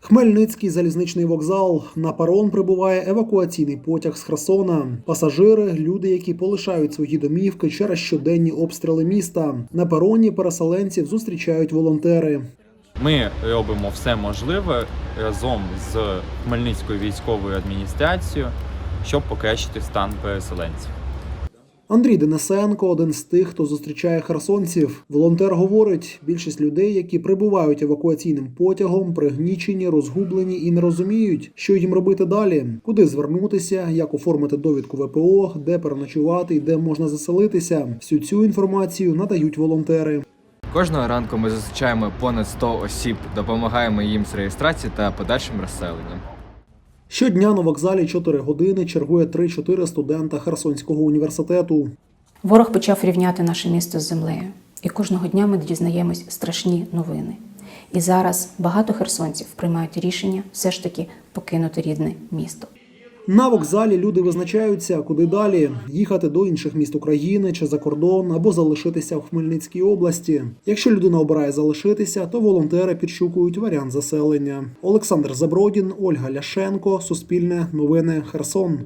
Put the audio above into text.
Хмельницький залізничний вокзал. На парон прибуває евакуаційний потяг з Херсона. Пасажири люди, які полишають свої домівки через щоденні обстріли міста. На пероні переселенців зустрічають волонтери. Ми робимо все можливе разом з Хмельницькою військовою адміністрацією, щоб покращити стан переселенців. Андрій Денисенко один з тих, хто зустрічає херсонців. Волонтер говорить, більшість людей, які прибувають евакуаційним потягом, пригнічені, розгублені і не розуміють, що їм робити далі, куди звернутися, як оформити довідку ВПО, де переночувати і де можна заселитися. Всю цю інформацію надають волонтери. Кожного ранку ми зустрічаємо понад 100 осіб, допомагаємо їм з реєстрацією та подальшим розселенням. Щодня на вокзалі 4 години чергує 3-4 студента Херсонського університету. Ворог почав рівняти наше місто з землею, і кожного дня ми дізнаємось страшні новини. І зараз багато херсонців приймають рішення все ж таки покинути рідне місто. На вокзалі люди визначаються, куди далі їхати до інших міст України чи за кордон або залишитися в Хмельницькій області. Якщо людина обирає залишитися, то волонтери підшукують варіант заселення. Олександр Забродін, Ольга Ляшенко, Суспільне новини, Херсон.